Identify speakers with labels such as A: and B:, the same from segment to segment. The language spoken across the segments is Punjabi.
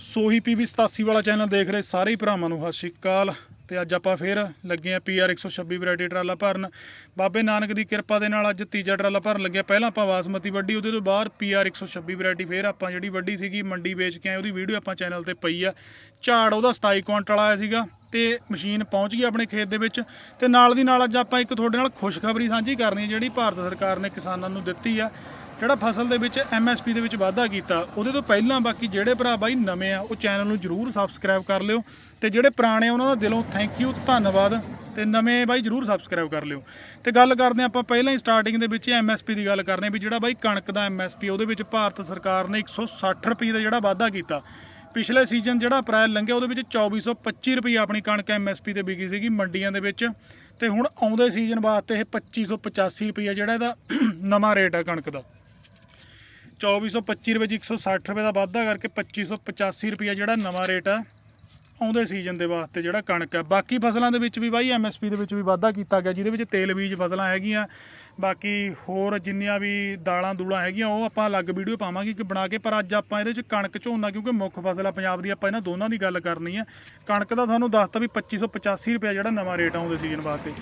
A: ਸੋਹੀ ਪੀਵੀ 87 ਵਾਲਾ ਚੈਨਲ ਦੇਖ ਰਹੇ ਸਾਰੇ ਹੀ ਭਰਾਵਾਂ ਨੂੰ ਸਤਿ ਸ਼੍ਰੀ ਅਕਾਲ। ਤੇ ਅੱਜ ਆਪਾਂ ਫੇਰ ਲੱਗੇ ਆ ਪੀਆਰ 126 ਵੈਰਾਈਟੀ ਟਰਾਲਾ ਭਰਨ। ਬਾਬੇ ਨਾਨਕ ਦੀ ਕਿਰਪਾ ਦੇ ਨਾਲ ਅੱਜ ਤੀਜਾ ਟਰਾਲਾ ਭਰਨ ਲੱਗਿਆ। ਪਹਿਲਾਂ ਆਪਾਂ ਬਾਸਮਤੀ ਵੱਡੀ ਉਹਦੇ ਤੋਂ ਬਾਅਦ ਪੀਆਰ 126 ਵੈਰਾਈਟੀ ਫੇਰ ਆਪਾਂ ਜਿਹੜੀ ਵੱਡੀ ਸੀਗੀ, ਮੰਡੀ ਵੇਚ ਕੇ ਆਏ, ਉਹਦੀ ਵੀਡੀਓ ਆਪਾਂ ਚੈਨਲ ਤੇ ਪਈ ਆ। ਝਾੜ, ਉਹਦਾ 27 ਕੁਇੰਟਲ ਆਇਆ ਸੀਗਾ ਤੇ ਮਸ਼ੀਨ ਪਹੁੰਚ ਗਈ ਆਪਣੇ ਖੇਤ ਦੇ ਵਿੱਚ। ਤੇ ਨਾਲ ਦੀ ਨਾਲ ਅੱਜ ਆਪਾਂ ਇੱਕ ਤੁਹਾਡੇ ਨਾਲ ਖੁਸ਼ਖਬਰੀ ਸਾਂਝੀ ਕਰਨੀ ਜਿਹੜੀ ਭਾਰਤ ਸਰਕਾਰ ਨੇ ਕਿਸਾਨਾਂ ਨੂੰ ਦਿੱਤੀ ਆ। ਜਿਹੜਾ ਫਸਲ ਦੇ ਵਿੱਚ ਐਮਐਸਪੀ ਦੇ ਵਿੱਚ ਵਾਧਾ ਕੀਤਾ, ਉਹਦੇ ਤੋਂ ਪਹਿਲਾਂ ਬਾਕੀ ਜਿਹੜੇ ਭਰਾ ਬਾਈ ਨਵੇਂ ਆ, ਉਹ ਚੈਨਲ ਨੂੰ ਜਰੂਰ ਸਬਸਕ੍ਰਾਈਬ ਕਰ ਲਿਓ ਤੇ ਜਿਹੜੇ ਪੁਰਾਣੇ ਉਹਨਾਂ ਦਾ ਦਿਲੋਂ ਥੈਂਕ ਯੂ ਧੰਨਵਾਦ ਤੇ ਨਵੇਂ ਬਾਈ ਜਰੂਰ ਸਬਸਕ੍ਰਾਈਬ ਕਰ ਲਿਓ। ਤੇ ਗੱਲ ਕਰਦੇ ਹਾਂ ਆਪਾਂ ਪਹਿਲਾਂ ਹੀ ਸਟਾਰਟਿੰਗ ਦੇ ਵਿੱਚ ਐਮਐਸਪੀ ਦੀ ਗੱਲ ਕਰਨੇ ਵੀ ਜਿਹੜਾ ਬਾਈ ਕਣਕ ਦਾ ਐਮਐਸਪੀ ਉਹਦੇ ਵਿੱਚ ਭਾਰਤ ਸਰਕਾਰ ਨੇ 160 ਰੁਪਏ ਦਾ ਜਿਹੜਾ ਵਾਧਾ ਕੀਤਾ। ਪਿਛਲੇ ਸੀਜ਼ਨ ਜਿਹੜਾ ਅਪ੍ਰੈਲ ਲੰਘਿਆ, ਉਹਦੇ ਵਿੱਚ 2425 ਰੁਪਏ ਆਪਣੀ ਕਣਕ ਐਮਐਸਪੀ ਤੇ ਵਿਕੀ ਸੀਗੀ ਮੰਡੀਆਂ ਦੇ ਵਿੱਚ ਤੇ ਹੁਣ ਆਉਂਦੇ ਸੀਜ਼ਨ ਵਾਸਤੇ ਇਹ 2585 ਰੁਪਏ ਜਿਹੜਾ ਇਹਦਾ ਨਵਾਂ ਰੇਟ ਆ ਕਣਕ ਦਾ। 2425 ਰੁਪਏ 160 ਰੁਪਏ ਦਾ ਵਾਧਾ ਕਰਕੇ 2585 ਰੁਪਏ ਜਿਹੜਾ ਨਵਾਂ ਰੇਟ ਆ। ਆਉਂਦੇ ਸੀਜ਼ਨ ਦੇ ਵਾਸਤੇ ਜਿਹੜਾ ਕਣਕ ਹੈ। ਬਾਕੀ ਫਸਲਾਂ ਦੇ ਵਿੱਚ ਵੀ ਬਾਈ ਐਮਐਸਪੀ ਦੇ ਵਿੱਚ ਵੀ ਵਾਧਾ ਕੀਤਾ ਗਿਆ, ਜਿਹਦੇ ਵਿੱਚ ਤੇਲ ਬੀਜ ਫਸਲਾਂ ਹੈਗੀਆਂ। ਬਾਕੀ ਹੋਰ ਜਿੰਨੀਆਂ ਵੀ ਦਾਲਾਂ ਦੂਲਾਂ ਹੈਗੀਆਂ, ਉਹ ਆਪਾਂ ਅਲੱਗ ਵੀਡੀਓ ਪਾਵਾਂਗੇ ਕਿ ਬਣਾ ਕੇ, ਪਰ ਅੱਜ ਆਪਾਂ ਇਹਦੇ ਵਿੱਚ ਕਣਕ ਝੋਨਾ, ਕਿਉਂਕਿ ਮੁੱਖ ਫਸਲ ਆ ਪੰਜਾਬ ਦੀ, ਆਪਾਂ ਇਹਨਾਂ ਦੋਨਾਂ ਦੀ ਗੱਲ ਕਰਨੀ ਹੈ ਕਣਕ ਦਾ ਤੁਹਾਨੂੰ ਦੱਸਤਾ ਵੀ 2585 ਰੁਪਏ ਜਿਹੜਾ ਨਵਾਂ ਰੇਟ ਆਉਂਦੇ ਸੀਜ਼ਨ ਵਾਸਤੇ।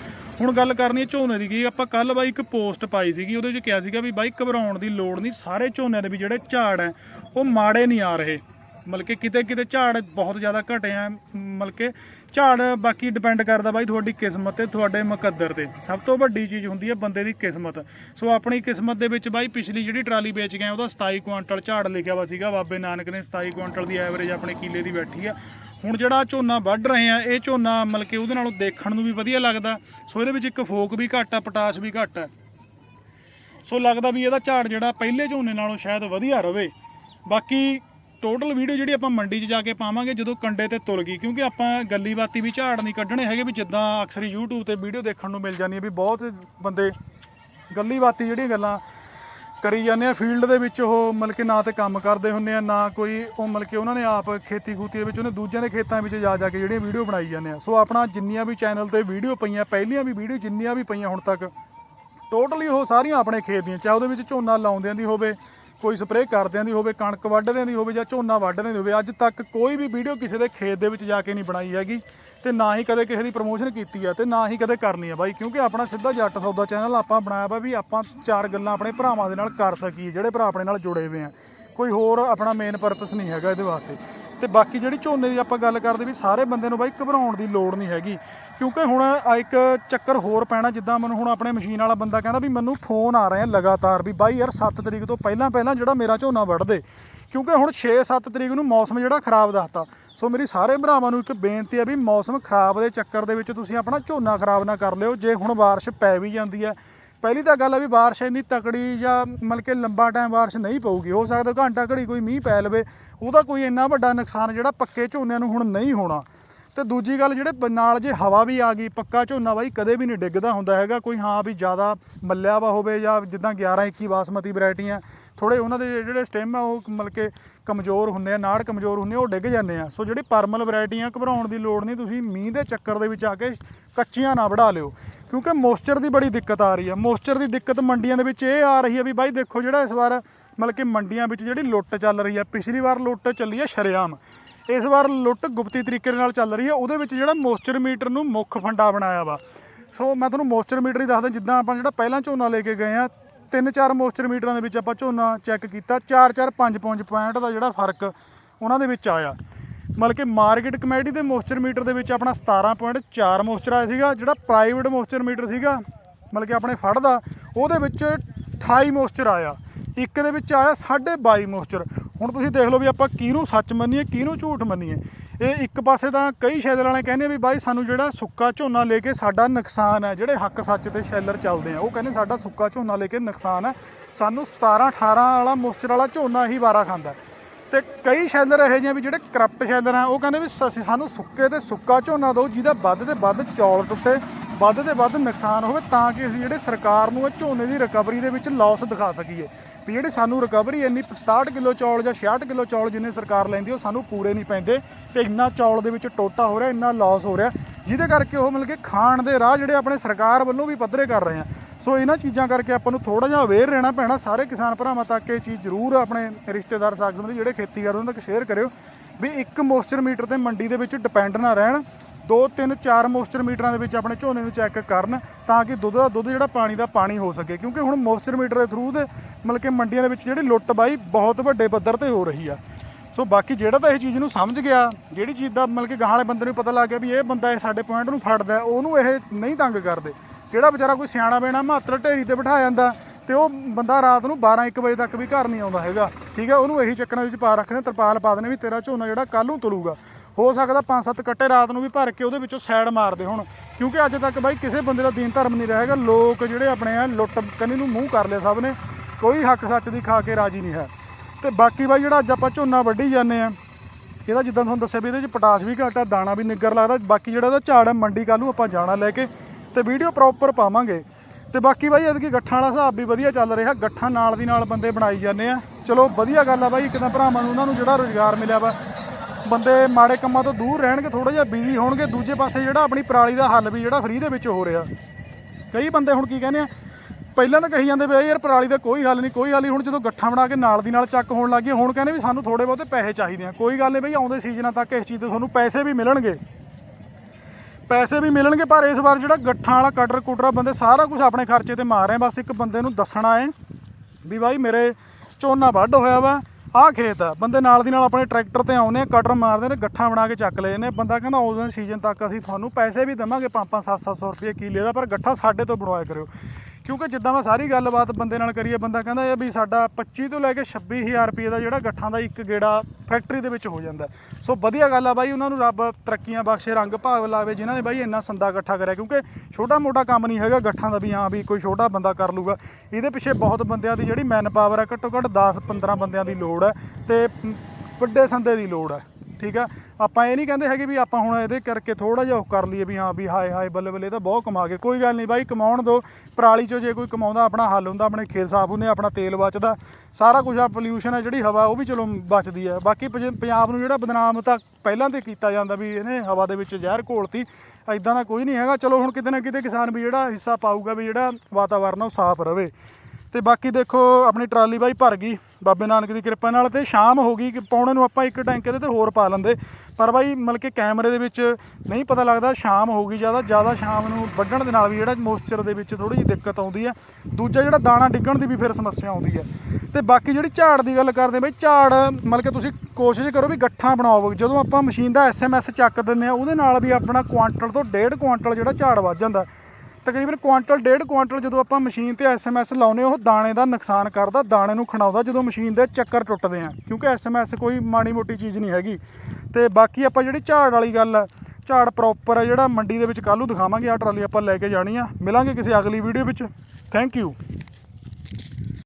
A: ਹੁਣ ਗੱਲ ਕਰਨੀ ਹੈ ਝੋਨੇ ਦੀ ਕੀ, ਆਪਾਂ ਕੱਲ ਬਾਈ ਇੱਕ ਪੋਸਟ ਪਾਈ ਸੀਗੀ, ਉਹਦੇ ਵਿੱਚ ਕਿਹਾ ਸੀਗਾ ਵੀ ਬਾਈ ਘਬਰਾਉਣ ਦੀ ਲੋੜ ਨਹੀਂ, ਸਾਰੇ ਝੋਨਿਆਂ ਦੇ ਵੀ ਜਿਹੜੇ ਝਾੜ ਹੈ, ਉਹ ਮਾੜੇ ਨਹੀਂ ਆ ਰਹੇ। ਮਤਲਬ ਕਿ ਕਿਤੇ ਕਿਤੇ ਝਾੜ ਬਹੁਤ ਜ਼ਿਆਦਾ ਘਟੇ ਆ, ਮਤਲਬ ਕਿ ਝਾੜ ਬਾਕੀ ਡਿਪੈਂਡ ਕਰਦਾ ਬਾਈ ਤੁਹਾਡੀ ਕਿਸਮਤ ਤੇ, ਤੁਹਾਡੇ ਮੁਕੱਦਰ ਤੇ। ਸਭ ਤੋਂ ਵੱਡੀ ਚੀਜ਼ ਹੁੰਦੀ ਹੈ ਬੰਦੇ ਦੀ ਕਿਸਮਤ। ਸੋ ਆਪਣੀ ਕਿਸਮਤ ਦੇ ਵਿੱਚ ਬਾਈ ਪਿਛਲੀ ਜਿਹੜੀ ਟਰਾਲੀ ਵੇਚ ਗਏ ਉਹਦਾ 27 ਕੁਇੰਟਲ ਝਾੜ ਲਿਖਿਆ ਵਾ ਸੀਗਾ, ਬਾਬੇ ਨਾਨਕ ਨੇ 27 ਕੁਇੰਟਲ ਦੀ ਐਵਰੇਜ ਆਪਣੇ ਕਿੱਲੇ ਦੀ ਬੈਠੀ ਆ। ਹੁਣ ਜਿਹੜਾ ਝੋਨਾ ਵੱਢ ਰਹੇ ਆ, ਇਹ ਝੋਨਾ ਮਤਲਬ ਕਿ ਉਹਦੇ ਨਾਲੋਂ ਦੇਖਣ ਨੂੰ ਵੀ ਵਧੀਆ ਲੱਗਦਾ। ਸੋ ਇਹਦੇ ਵਿੱਚ ਇੱਕ ਫੋਕ ਵੀ ਘੱਟ ਆ, ਪੋਟਾਸ਼ ਵੀ ਘੱਟ ਆ। ਸੋ ਲੱਗਦਾ ਵੀ ਇਹਦਾ ਝਾੜ ਜਿਹੜਾ ਪਹਿਲੇ ਝੋਨੇ ਨਾਲੋਂ ਸ਼ਾਇਦ ਵਧੀਆ ਰਵੇ। ਬਾਕੀ ਟੋਟਲ ਵੀਡੀਓ ਜਿਹੜੀ ਆਪਾਂ ਮੰਡੀ 'ਚ ਜਾ ਕੇ ਪਾਵਾਂਗੇ, ਜਦੋਂ ਕੰਡੇ ਤੇ ਤੁਰ ਗਈ, ਕਿਉਂਕਿ ਆਪਾਂ ਗੱਲੀ ਬਾਤੀ ਵੀ ਝਾੜ ਨਹੀਂ ਕੱਢਣੇ ਹੈਗੇ ਵੀ ਜਿੱਦਾਂ ਅਕਸਰ ਹੀ YouTube ਤੇ ਵੀਡੀਓ ਦੇਖਣ ਨੂੰ ਮਿਲ ਜਾਂਦੀ ਹੈ ਵੀ ਬਹੁਤ ਬੰਦੇ ਗੱਲੀ ਬਾਤੀ ਜਿਹੜੀਆਂ ਗੱਲਾਂ ਕਰੀ ਜਾਂਦੇ ਆ। ਫੀਲਡ ਦੇ ਵਿੱਚ ਉਹ ਮਤਲਬ ਕਿ ਨਾ ਤੇ ਕੰਮ ਕਰਦੇ ਹੁੰਦੇ ਆ, ਨਾ ਕੋਈ ਉਹ ਮਤਲਬ ਕਿ ਉਹਨਾਂ ਨੇ ਆਪ ਖੇਤੀ ਖੂਤੀ ਦੇ ਵਿੱਚ ਉਹਨੇ ਦੂਜਿਆਂ ਦੇ ਖੇਤਾਂ ਵਿੱਚ ਜਾ ਜਾ ਕੇ ਜਿਹੜੀਆਂ ਵੀਡੀਓ ਬਣਾਈ ਜਾਂਦੇ ਆ। ਸੋ ਆਪਣਾ ਜਿੰਨੀਆਂ ਵੀ ਚੈਨਲ ਤੇ ਵੀਡੀਓ ਪਈਆਂ, ਪਹਿਲੀਆਂ ਵੀ ਵੀਡੀਓ ਜਿੰਨੀਆਂ ਵੀ ਪਈਆਂ ਹੁਣ ਤੱਕ ਟੋਟਲੀ ਉਹ ਸਾਰੀਆਂ ਆਪਣੇ ਖੇਤ ਦੀਆਂ, ਚਾਹੇ ਉਹਦੇ ਵਿੱਚ ਝੋਨਾ ਲਾਉਂਦਿਆਂ ਦੀ ਹੋਵੇ ਕੋਈ ਸਪਰੇਅ ਕਰਦਿਆਂ ਦੀ ਹੋਵੇ, ਕਣਕ ਵੱਢਦਿਆਂ ਦੀ ਹੋਵੇ ਜਾਂ ਝੋਨਾ ਵੱਢਦਿਆਂ ਦੀ ਹੋਵੇ, ਅੱਜ ਤੱਕ ਕੋਈ ਵੀ ਵੀਡੀਓ ਕਿਸੇ ਦੇ ਖੇਤ ਦੇ ਵਿੱਚ ਜਾ ਕੇ ਨਹੀਂ ਬਣਾਈ ਹੈਗੀ ਤੇ ਨਾ ਹੀ ਕਦੇ ਕਿਸੇ ਦੀ ਪ੍ਰੋਮੋਸ਼ਨ ਕੀਤੀ ਆ ਤੇ ਨਾ ਹੀ ਕਦੇ ਕਰਨੀ ਆ ਬਾਈ, ਕਿਉਂਕਿ ਆਪਣਾ ਸਿੱਧਾ ਜੱਟ ਸੌਦਾ ਚੈਨਲ ਆਪਾਂ ਬਣਾਇਆ ਵਾ ਵੀ ਆਪਾਂ ਚਾਰ ਗੱਲਾਂ ਆਪਣੇ ਭਰਾਵਾਂ ਦੇ ਨਾਲ ਕਰ ਸਕੀਏ, ਜਿਹੜੇ ਭਰਾ ਆਪਣੇ ਨਾਲ ਜੁੜੇ ਹੋਏ ਆ। ਕੋਈ ਹੋਰ ਆਪਣਾ ਮੇਨ ਪਰਪਸ ਨਹੀਂ ਹੈਗਾ ਇਹਦੇ ਵਾਸਤੇ। ਤੇ ਬਾਕੀ ਜਿਹੜੀ ਝੋਨੇ ਦੀ ਆਪਾਂ ਗੱਲ ਕਰਦੇ ਵੀ ਸਾਰੇ ਬੰਦੇ ਨੂੰ ਬਾਈ ਘਬਰਾਉਣ ਦੀ ਲੋੜ ਨਹੀਂ ਹੈਗੀ। ਕਿਉਂਕਿ ਹੁਣ ਇੱਕ ਚੱਕਰ ਹੋਰ ਪੈਣਾ, ਜਿੱਦਾਂ ਮੈਨੂੰ ਹੁਣ ਆਪਣੇ ਮਸ਼ੀਨ ਵਾਲਾ ਬੰਦਾ ਕਹਿੰਦਾ ਵੀ ਮੈਨੂੰ ਫੋਨ ਆ ਰਹੇ ਆ ਲਗਾਤਾਰ ਵੀ ਬਾਈ ਯਾਰ 7 ਤਰੀਕ ਤੋਂ ਪਹਿਲਾਂ ਪਹਿਲਾਂ ਜਿਹੜਾ ਮੇਰਾ ਝੋਨਾ ਵੱਢ ਦੇ ਕਿਉਂਕਿ ਹੁਣ 6-7 ਤਰੀਕ ਨੂੰ ਮੌਸਮ ਜਿਹੜਾ ਖਰਾਬ ਦੱਸਤਾ। ਸੋ ਮੇਰੀ ਸਾਰੇ ਭਰਾਵਾਂ ਨੂੰ ਇੱਕ ਬੇਨਤੀ ਹੈ ਵੀ ਮੌਸਮ ਖਰਾਬ ਦੇ ਚੱਕਰ ਦੇ ਵਿੱਚ ਤੁਸੀਂ ਆਪਣਾ ਝੋਨਾ ਖਰਾਬ ਨਾ ਕਰ ਲਿਓ। ਜੇ ਹੁਣ ਬਾਰਿਸ਼ ਪੈ ਵੀ ਜਾਂਦੀ ਹੈ ਪਹਿਲੀ ਤਾਂ ਗੱਲ ਆ ਵੀ ਬਾਰਿਸ਼ ਇੰਨੀ ਤਕੜੀ ਜਾਂ ਮਤਲਬ ਕਿ ਲੰਬਾ ਟਾਈਮ ਬਾਰਿਸ਼ ਨਹੀਂ ਪਊਗੀ। ਹੋ ਸਕਦਾ ਘੰਟਾ ਘੜੀ ਕੋਈ ਮੀਂਹ ਪੈ ਲਵੇ, ਉਹਦਾ ਕੋਈ ਇੰਨਾ ਵੱਡਾ ਨੁਕਸਾਨ ਜਿਹੜਾ ਪੱਕੇ ਝੋਨਿਆਂ ਨੂੰ ਹੁਣ ਨਹੀਂ ਹੋਣਾ। ਤੇ ਦੂਜੀ ਗੱਲ ਜਿਹੜੇ ਬ- ਨਾਲ ਜੇ ਹਵਾ ਵੀ ਆ ਗਈ, ਪੱਕਾ ਝੋਨਾ ਬਾਈ ਕਦੇ ਵੀ ਨਹੀਂ ਡਿੱਗਦਾ ਹੁੰਦਾ ਹੈਗਾ। ਕੋਈ ਹਾਂ ਵੀ ਜ਼ਿਆਦਾ ਮੱਲਿਆ ਵਾ ਹੋਵੇ ਜਾਂ ਜਿੱਦਾਂ 11 21 ਬਾਸਮਤੀ ਵੈਰਾਈਟੀਆਂ ਥੋੜੇ ਉਹਨਾਂ ਦੇ ਜਿਹੜੇ ਸਟੈਮ ਆ, ਉਹ ਮਤਲਬ ਕਿ ਕਮਜ਼ੋਰ ਹੁੰਦੇ ਆ, ਨਾੜ ਕਮਜ਼ੋਰ ਹੁੰਦੇ ਆ, ਉਹ ਡਿੱਗ ਜਾਂਦੇ ਆ। ਸੋ ਜਿਹੜੀ ਪਰਮਲ ਵੈਰਾਈਟੀਆਂ ਘਬਰਾਉਣ ਦੀ ਲੋੜ ਨਹੀਂ। ਤੁਸੀਂ ਮੀਂਹ ਦੇ ਚੱਕਰ ਦੇ ਵਿੱਚ ਆ ਕੇ ਕੱਚੀਆਂ ਨਾ ਵੜਾ ਲਿਓ। ਕਿਉਂਕਿ ਮੋਇਸਚਰ ਦੀ ਬੜੀ ਦਿੱਕਤ ਆ ਰਹੀ ਹੈ ਮੋਇਸਚਰ ਦੀ ਦਿੱਕਤ ਮੰਡੀਆਂ ਦੇ ਵਿੱਚ ਇਹ ਆ ਰਹੀ ਹੈ ਵੀ ਬਾਈ ਦੇਖੋ ਜਿਹੜਾ ਇਸ ਵਾਰ ਮਤਲਬ ਕਿ ਮੰਡੀਆਂ ਵਿੱਚ ਜਿਹੜੀ ਲੁੱਟ ਚੱਲ ਰਹੀ ਹੈ ਪਿਛਲੀ ਵਾਰ ਲੁੱਟ ਚੱਲੀ ਹੈ ਸ਼ਰੇਆਮ। ਇਸ ਵਾਰ ਲੁੱਟ ਗੁਪਤੀ ਤਰੀਕੇ ਨਾਲ ਚੱਲ ਰਹੀ ਹੈ ਉਹਦੇ ਵਿੱਚ ਜਿਹੜਾ ਮੋਇਸਚਰ ਮੀਟਰ ਨੂੰ ਮੁੱਖ ਫੰਡਾ ਬਣਾਇਆ ਵਾ। ਸੋ ਮੈਂ ਤੁਹਾਨੂੰ ਮੋਇਸਚਰ ਮੀਟਰ ਹੀ ਦੱਸਦਾ, ਜਿੱਦਾਂ ਆਪਾਂ ਜਿਹੜਾ ਪਹਿਲਾਂ ਝੋਨਾ ਲੈ ਕੇ ਗਏ ਆ ਤਿੰਨ ਚਾਰ ਮੋਇਸਚਰ ਮੀਟਰਾਂ ਦੇ ਵਿੱਚ ਆਪਾਂ ਝੋਨਾ ਚੈੱਕ ਕੀਤਾ 4 4 5 5 ਪੁਆਇੰਟ ਦਾ ਜਿਹੜਾ ਫ਼ਰਕ ਉਹਨਾਂ ਦੇ ਵਿੱਚ ਆਇਆ। ਮਤਲਬ ਕਿ ਮਾਰਕੀਟ ਕਮੇਟੀ ਦੇ ਮੋਇਸਚਰ ਮੀਟਰ ਦੇ ਵਿੱਚ ਆਪਣਾ 17.4 ਮੋਇਸਚਰ ਆਇਆ ਸੀਗਾ, ਜਿਹੜਾ ਪ੍ਰਾਈਵੇਟ ਮੋਇਸਚਰ ਮੀਟਰ ਸੀਗਾ, ਮਤਲਬ ਕਿ ਆਪਣੇ ਫੜ ਦਾ ਉਹਦੇ ਵਿੱਚ 28 ਮੋਇਸਚਰ ਆਇਆ। ਇੱਕ ਦੇ ਵਿੱਚ ਆਇਆ 22.5 ਮੋਇਸਚਰ ਹੁਣ ਤੁਸੀਂ ਦੇਖ ਲਓ ਵੀ ਆਪਾਂ ਕਿਹਨੂੰ ਸੱਚ ਮੰਨੀਏ, ਕਿਹਨੂੰ ਝੂਠ ਮੰਨੀਏ। ਇਹ ਇੱਕ ਪਾਸੇ ਤਾਂ ਕਈ ਸ਼ੈਲਰ ਵਾਲੇ ਕਹਿੰਦੇ ਵੀ ਬਾਈ ਸਾਨੂੰ ਜਿਹੜਾ ਸੁੱਕਾ ਝੋਨਾ ਲੈ ਕੇ ਸਾਡਾ ਨੁਕਸਾਨ ਹੈ, ਜਿਹੜੇ ਹੱਕ ਸੱਚ ਤੇ ਸ਼ੈਲਰ ਚੱਲਦੇ ਆ, ਉਹ ਕਹਿੰਦੇ ਸਾਡਾ ਸੁੱਕਾ ਝੋਨਾ ਲੈ ਕੇ ਨੁਕਸਾਨ ਹੈ। ਸਾਨੂੰ 17 18 ਵਾਲਾ ਮੋਇਸਚਰ ਵਾਲਾ ਝੋਨਾ ਹੀ ਵਾਰਾ ਖਾਂਦਾ ਤੇ ਕਈ ਸ਼ੈਲਰ ਇਹੋ ਜਿਹੇ ਵੀ ਜਿਹੜੇ ਕਰਪਟ ਸ਼ੈਲਰ ਆ, ਉਹ ਕਹਿੰਦੇ ਵੀ ਸ- ਅਸੀਂ ਸਾਨੂੰ ਸੁੱਕੇ ਤੇ ਸੁੱਕਾ ਝੋਨਾ ਦਿਓ, ਜਿਹਦਾ ਵੱਧ ਤੇ ਵੱਧ ਚੌਲ ਟੁੱਟੇ, ਵੱਧ ਤੇ ਵੱਧ ਨੁਕਸਾਨ ਹੋਵੇ, ਤਾਂ ਕਿ ਅਸੀਂ ਜਿਹੜੇ ਸਰਕਾਰ ਨੂੰ ਇਹ ਝੋਨੇ ਦੀ ਰਿਕਵਰੀ ਦੇ ਵਿੱਚ ਲਾਸ ਦਿਖਾ ਸਕੀਏ। ਵੀ ਜਿਹੜੇ ਸਾਨੂੰ ਰਿਕਵਰੀ ਇੰਨੀ 67 ਕਿਲੋ ਚੌਲ ਜਾਂ 66 ਕਿਲੋ ਚੌਲ ਜਿੰਨੇ ਸਰਕਾਰ ਲੈਂਦੀ ਉਹ ਸਾਨੂੰ ਪੂਰੇ ਨਹੀਂ ਪੈਂਦੇ ਤੇ ਇੰਨਾ ਚੌਲ ਦੇ ਵਿੱਚ ਟੋਟਾ ਹੋ ਰਿਹਾ, ਇੰਨਾ ਲਾਸ ਹੋ ਰਿਹਾ, ਜਿਹਦੇ ਕਰਕੇ ਉਹ ਮਤਲਬ ਕਿ ਖਾਣ ਦੇ ਰਾਹ ਜਿਹੜੇ ਆਪਣੇ ਸਰਕਾਰ ਵੱਲੋਂ ਵੀ ਪੱਧਰੇ ਕਰ ਰਹੇ ਆ। ਸੋ ਇਹਨਾਂ ਚੀਜ਼ਾਂ ਕਰਕੇ ਆਪਾਂ ਨੂੰ ਥੋੜਾ ਜਿਹਾ ਅਵੇਅਰ ਰਹਿਣਾ ਪੈਣਾ, ਸਾਰੇ ਕਿਸਾਨ ਭਰਾਵਾਂ ਤੱਕ ਇਹ ਚੀਜ਼ ਜ਼ਰੂਰ ਆਪਣੇ ਰਿਸ਼ਤੇਦਾਰ ਸਾਖ ਸੰਬੰਧੀ ਜਿਹੜੇ ਖੇਤੀ ਕਰਦੇ ਉਹਨਾਂ ਤੱਕ ਸ਼ੇਅਰ ਕਰਿਓ ਵੀ ਇੱਕ ਮੋਇਸਚਰ ਮੀਟਰ ਤੇ ਮੰਡੀ ਦੇ ਵਿੱਚ ਡਿਪੈਂਡ ਨਾ ਰਹਿਣ, ਦੋ, ਤਿੰਨ, ਚਾਰ ਮੋਇਸਚਰ ਮੀਟਰਾਂ ਦੇ ਵਿੱਚ ਆਪਣੇ ਝੋਨੇ ਨੂੰ ਚੈੱਕ ਕਰਨ ਤਾਂ ਕਿ ਦੁੱਧ ਦਾ ਦੁੱਧ ਜਿਹੜਾ ਪਾਣੀ ਦਾ ਪਾਣੀ ਹੋ ਸਕੇ। ਕਿਉਂਕਿ ਹੁਣ ਮੋਇਸਚਰ ਮੀਟਰ ਦੇ ਥਰੂ ਦੇ ਮਤਲਬ ਕਿ ਮੰਡੀਆਂ ਦੇ ਵਿੱਚ ਜਿਹੜੀ ਲੁੱਟ ਬਾਈ ਬਹੁਤ ਵੱਡੇ ਪੱਧਰ ਤੇ ਹੋ ਰਹੀ ਆ। ਸੋ ਬਾਕੀ ਜਿਹੜਾ ਤਾਂ ਇਹ ਚੀਜ਼ ਨੂੰ ਸਮਝ ਗਿਆ, ਜਿਹੜੀ ਚੀਜ਼ ਦਾ ਮਤਲਬ ਕਿ ਗਾਹਾਂ ਵਾਲੇ ਬੰਦੇ ਨੂੰ ਪਤਾ ਲੱਗ ਗਿਆ ਵੀ ਇਹ ਬੰਦਾ ਇਹ ਸਾਡੇ ਪੁਆਇੰਟ ਨੂੰ ਫੜਦਾ, ਉਹਨੂੰ ਇਹ ਨਹੀਂ ਤੰਗ ਕਰਦੇ। ਜਿਹੜਾ ਵਿਚਾਰਾ ਕੋਈ ਸਿਆਣਾ ਬੇਣਾ ਮਾਤਰ ਢੇਰੀ ਤੇ ਬਿਠਾ ਜਾਂਦਾ ਤੇ ਉਹ ਬੰਦਾ ਰਾਤ ਨੂੰ 12 1 ਵਜੇ ਤੱਕ ਵੀ ਘਰ ਨਹੀਂ ਆਉਂਦਾ ਹੈਗਾ। ਠੀਕ ਹੈ, ਉਹਨੂੰ ਇਹੀ ਚੱਕਰਾਂ ਵਿੱਚ ਪਾ ਰੱਖਦੇ ਤਰਪਾਲ ਪਾ ਦੇਣੇ ਵੀ ਤੇਰਾ ਝੋਨਾ ਜਿਹੜਾ ਕੱਲ ਨੂੰ ਤੁਲੂਗਾ ਹੋ ਸਕਦਾ ਪੰਜ ਸੱਤ ਕੱਟੇ ਰਾਤ ਨੂੰ ਵੀ ਭਰ ਕੇ ਉਹਦੇ ਵਿੱਚੋਂ ਸਾਈਡ ਮਾਰਦੇ ਹੁਣ। ਕਿਉਂਕਿ ਅੱਜ ਤੱਕ ਬਾਈ ਕਿਸੇ ਬੰਦੇ ਦਾ ਦੀਨ ਧਰਮ ਨਹੀਂ ਰਹੇਗਾ ਲੋਕ ਜਿਹੜੇ ਆਪਣੇ ਆ ਲੁੱਟ ਕੰਨੀ ਨੂੰ ਮੂੰਹ ਕਰ ਲਿਆ ਸਭ ਨੇ। ਕੋਈ ਹੱਕ ਸੱਚ ਦੀ ਖਾ ਕੇ ਰਾਜੀ ਨਹੀਂ ਹੈ। ਤੇ ਬਾਕੀ ਬਾਈ ਜਿਹੜਾ ਅੱਜ ਆਪਾਂ ਝੋਨਾ ਵੱਢੀ ਜਾਂਦੇ ਆ, ਇਹਦਾ ਜਿੱਦਾਂ ਤੁਹਾਨੂੰ ਦੱਸਿਆ ਵੀ ਇਹਦੇ ਚ ਪੋਟਾਸ਼ ਵੀ ਘੱਟ ਆ, ਦਾਣਾ ਵੀ ਨਿੱਗਰ ਲੱਗਦਾ। ਬਾਕੀ ਜਿਹੜਾ ਇਹਦਾ ਝਾੜ ਹੈ ਮੰਡੀ ਕੱਲ ਨੂੰ ਆਪਾਂ ਜਾਣਾ ਲੈ ਕੇ। ਤੇ ਵੀਡੀਓ ਪ੍ਰੋਪਰ ਪਾਵਾਂਗੇ। ਤੇ ਬਾਕੀ ਬਾਈ ਐਤਕੀ ਗੱਠਾਂ ਵਾਲਾ ਹਿਸਾਬ ਵੀ ਵਧੀਆ ਚੱਲ ਰਿਹਾ। ਗੱਠਾਂ ਨਾਲ ਦੀ ਨਾਲ ਬੰਦੇ ਬਣਾਈ ਜਾਂਦੇ ਆ। ਚਲੋ, ਵਧੀਆ ਗੱਲ ਆ ਬਾਈ, ਇੱਕ ਤਾਂ ਭਰਾਵਾਂ ਨੂੰ ਉਹਨਾਂ ਨੂੰ ਜਿਹੜਾ ਰੋਜ਼ਗਾਰ ਮਿਲਿਆ ਵਾ। ਬੰਦੇ ਮਾੜੇ ਕੰਮਾਂ ਤੋਂ ਦੂਰ ਰਹਿਣਗੇ ਥੋੜਾ ਜਿਹਾ ਬਿਜ਼ੀ ਹੋਣਗੇ। ਦੂਜੇ ਪਾਸੇ ਜਿਹੜਾ ਆਪਣੀ ਪਰਾਲੀ ਦਾ ਹੱਲ ਵੀ ਜਿਹੜਾ ਫ੍ਰੀ ਦੇ ਵਿੱਚ ਹੋ ਰਿਹਾ। ਕਈ ਬੰਦੇ ਹੁਣ ਕੀ ਕਹਿੰਦੇ ਆ, ਪਹਿਲਾਂ ਤਾਂ ਕਹੀ ਜਾਂਦੇ ਵੀ ਯਾਰ ਪਰਾਲੀ ਦਾ ਕੋਈ ਹੱਲ ਨਹੀਂ, ਕੋਈ ਹੱਲ ਨਹੀਂ। ਹੁਣ ਜਦੋਂ ਗੱਠਾਂ ਬਣਾ ਕੇ ਨਾਲ ਦੀ ਨਾਲ ਚੱਕ ਹੋਣ ਲੱਗ ਲੱਗੇ ਹੁਣ ਕਹਿੰਦੇ ਵੀ ਸਾਨੂੰ ਥੋੜੇ ਬਹੁਤੇ ਪੈਸੇ ਚਾਹੀਦੇ ਆ। ਕੋਈ ਗੱਲ ਨਹੀਂ ਬਈ, ਆਉਂਦੇ ਸੀਜ਼ਨਾਂ ਤੱਕ ਇਸ ਚੀਜ਼ ਦੇ ਤੁਹਾਨੂੰ ਪੈਸੇ ਵੀ ਮਿਲਣਗੇ। ਪੈਸੇ ਵੀ ਮਿਲਣਗੇ, ਪਰ ਇਸ ਵਾਰ ਜਿਹੜਾ ਗੱਠਾਂ ਵਾਲਾ ਕਟਰ ਕੁਟਰਾ ਬੰਦੇ ਸਾਰਾ ਕੁਝ ਆਪਣੇ ਖਰਚੇ ਤੇ ਮਾਰ ਰਹੇ ਬਸ ਇੱਕ ਬੰਦੇ ਨੂੰ ਦੱਸਣਾ ਏ ਵੀ ਬਾਈ ਮੇਰੇ ਝੋਨਾ ਵੱਢ ਹੋਇਆ ਵਾ, ਆਹ ਖੇਤ ਆ। ਬੰਦੇ ਨਾਲ ਦੀ ਨਾਲ ਆਪਣੇ ਟਰੈਕਟਰ ਤੇ ਆਉਨੇ ਆ ਕਟਰ ਮਾਰਦੇ ਨੇ, ਗੱਠਾਂ ਬਣਾ ਕੇ ਚੱਕ ਲਏ ਨੇ ਬੰਦਾ ਕਹਿੰਦਾ ਉਸ ਦਿਨ ਸੀਜ਼ਨ ਤੱਕ ਅਸੀਂ ਤੁਹਾਨੂੰ ਪੈਸੇ ਵੀ ਦੇਵਾਂਗੇ 5-5 7-700 ਰੁਪਏ ਕਿੱਲੇ ਦਾ, ਪਰ ਗੱਠਾ ਸਾਡੇ ਤੋਂ ਬਣਵਾਇਆ ਕਰਿਓ। ਕਿਉਂਕਿ ਜਿੱਦਾਂ ਮੈਂ ਸਾਰੀ ਗੱਲਬਾਤ ਬੰਦੇ ਨਾਲ ਕਰੀਏ ਬੰਦਾ ਕਹਿੰਦਾ ਇਹ ਵੀ ਸਾਡਾ 25 ਤੋਂ ਲੈ ਕੇ 26000 ਰੁਪਏ ਦਾ ਜਿਹੜਾ ਗੱਠਾਂ ਦਾ ਇੱਕ ਗੇੜਾ ਫੈਕਟਰੀ ਦੇ ਵਿੱਚ ਹੋ ਜਾਂਦਾ ਸੋ ਵਧੀਆ ਗੱਲ ਆ ਬਾਈ, ਉਹਨਾਂ ਨੂੰ ਰੱਬ ਤਰੱਕੀਆਂ ਬਖਸ਼ੇ, ਰੰਗ ਭਾਗ ਲਾਵੇ, ਜਿਨ੍ਹਾਂ ਨੇ ਬਾਈ ਇੰਨਾ ਸੰਦਾ ਇਕੱਠਾ ਕਰਿਆ, ਕਿਉਂਕਿ ਛੋਟਾ ਮੋਟਾ ਕੰਮ ਨਹੀਂ ਹੈਗਾ ਗੱਠਾਂ ਦਾ ਵੀ ਹਾਂ ਵੀ ਕੋਈ ਛੋਟਾ ਬੰਦਾ ਕਰ ਲੂਗਾ। ਇਹਦੇ ਪਿੱਛੇ ਬਹੁਤ ਬੰਦਿਆਂ ਦੀ ਜਿਹੜੀ ਮੈਨ ਪਾਵਰ ਹੈ ਘੱਟੋ ਘੱਟ 10 15 ਬੰਦਿਆਂ ਦੀ ਲੋੜ ਹੈ ਤੇ ਵੱਡੇ ਸੰਦੇ ਦੀ ਲੋੜ ਹੈ। ਠੀਕ ਆ? ਆਪਾਂ ਇਹ ਨਹੀਂ ਕਹਿੰਦੇ ਹੈਗੇ ਵੀ ਆਪਾਂ ਹੁਣ ਇਹਦੇ ਕਰਕੇ ਥੋੜਾ ਜਿਹਾ ਉਹ ਕਰ ਲਈਏ ਵੀ ਹਾਂ ਵੀ ਹਾਏ ਹਾਏ ਬੱਲੇ ਬੱਲੇ, ਇਹ ਤਾਂ ਬਹੁਤ ਕਮਾ ਗਏ। ਕੋਈ ਗੱਲ ਨਹੀਂ ਬਾਈ, ਕਮਾਉਣ ਦੋ ਪਰਾਲੀ ਚੋਂ ਜੇ ਕੋਈ ਕਮਾਉਂਦਾ, ਆਪਣਾ ਹੱਲ ਹੁੰਦਾ, ਆਪਣੇ ਖੇਤ ਸਾਫ਼ ਹੁੰਦੇ, ਆਪਣਾ ਤੇਲ ਬਚਦਾ। ਸਾਰਾ ਕੁਝ ਆ ਪੋਲਿਊਸ਼ਨ ਹੈ ਜਿਹੜੀ ਹਵਾ ਉਹ ਵੀ ਚਲੋ ਬਚਦੀ ਹੈ ਬਾਕੀ ਪੰਜ- ਪੰਜਾਬ ਨੂੰ ਜਿਹੜਾ ਬਦਨਾਮ ਤਾਂ ਪਹਿਲਾਂ ਤੇ ਕੀਤਾ ਜਾਂਦਾ ਵੀ ਇਹਨੇ ਹਵਾ ਦੇ ਵਿੱਚ ਜ਼ਹਿਰ ਘੋਲਤੀ ਐਦਾਂ ਦਾ ਕੋਈ ਨਹੀਂ ਹੈਗਾ। ਚਲੋ ਹੁਣ ਕਿਤੇ ਨਾ ਕਿਤੇ ਕਿਸਾਨ ਵੀ ਜਿਹੜਾ ਹਿੱਸਾ ਪਾਊਗਾ ਵੀ ਜਿਹੜਾ ਵਾਤਾਵਰਨ ਉਹ ਸਾਫ਼ ਰਵੇ। ਤੇ ਬਾਕੀ ਦੇਖੋ, ਆਪਣੀ ਟਰਾਲੀ ਬਾਈ ਭਰ ਗਈ। ਬਾਬੇ ਨਾਨਕ ਦੀ ਕਿਰਪਾ ਨਾਲ ਤੇ ਸ਼ਾਮ ਹੋ ਗਈ ਕਿ ਪੌਣੇ ਨੂੰ ਆਪਾਂ ਇੱਕ ਟੈਂਕੇ ਇਹਦੇ ਤੇ ਹੋਰ ਪਾ ਲੈਂਦੇ। ਪਰ ਬਾਈ, ਮਤਲਬ ਕਿ ਕੈਮਰੇ ਦੇ ਵਿੱਚ ਨਹੀਂ ਪਤਾ ਲੱਗਦਾ, ਸ਼ਾਮ ਹੋ ਗਈ ਜ਼ਿਆਦਾ ਜ਼ਿਆਦਾ ਸ਼ਾਮ ਨੂੰ ਵੱਢਣ ਦੇ ਨਾਲ ਵੀ ਜਿਹੜਾ ਮੋਇਸਚਰ ਦੇ ਵਿੱਚ ਥੋੜੀ ਜਿਹੀ ਦਿੱਕਤ ਆਉਂਦੀ ਹੈ। ਦੂਜਾ ਜਿਹੜਾ ਦਾਣਾ ਡਿੱਗਣ ਦੀ ਵੀ ਫਿਰ ਸਮੱਸਿਆ ਆਉਂਦੀ ਹੈ। ਤੇ ਬਾਕੀ ਜਿਹੜੀ ਝਾੜ ਦੀ ਗੱਲ ਕਰਦੇ ਬਈ, ਝਾੜ ਮਤਲਬ ਕਿ ਤੁਸੀਂ ਕੋਸ਼ਿਸ਼ ਕਰੋ ਵੀ ਗੱਠਾਂ ਬਣਾਓ। ਜਦੋਂ ਆਪਾਂ ਮਸ਼ੀਨ ਦਾ ਐਸਐਮਐਸ ਚੱਕ ਦਿੰਦੇ ਆ ਉਹਦੇ ਨਾਲ ਵੀ ਆਪਣਾ ਕੁਆਂਟਲ ਤੋਂ ਡੇਢ ਕੁਆਂਟਲ ਜਿਹੜਾ ਝਾੜ ਵੱਧ ਜਾਂਦਾ। ਤਕਰੀਬਨ ਕੁਆਂਟਲ, ਡੇਢ ਕੁਆਂਟਲ ਜਦੋਂ ਆਪਾਂ ਮਸ਼ੀਨ ਤੇ ਐਸਐਮਐਸ ਲਾਉਨੇ ਉਹ ਦਾਣੇ ਦਾ ਨੁਕਸਾਨ ਕਰਦਾ, ਦਾਣੇ ਨੂੰ ਖਣਾਉਂਦਾ ਜਦੋਂ ਮਸ਼ੀਨ ਦੇ ਚੱਕਰ ਟੁੱਟਦੇ ਆ। ਕਿਉਂਕਿ ਐਸਐਮਐਸ ਕੋਈ ਮਾੜੀ ਮੋਟੀ ਚੀਜ਼ ਨਹੀਂ ਹੈਗੀ। ਤੇ ਬਾਕੀ ਆਪਾਂ ਜਿਹੜੀ ਝਾੜ ਵਾਲੀ ਗੱਲ ਆ ਝਾੜ ਪ੍ਰੋਪਰ ਆ, ਜਿਹੜਾ ਮੰਡੀ ਦੇ ਵਿੱਚ ਕੱਲ੍ਹ ਨੂੰ ਦਿਖਾਵਾਂਗੇ ਆ ਟਰਾਲੀ ਆਪਾਂ ਲੈ ਕੇ ਜਾਣੀ ਆ। ਮਿਲਾਂਗੇ ਕਿਸੇ ਅਗਲੀ ਵੀਡੀਓ ਵਿੱਚ। Thank you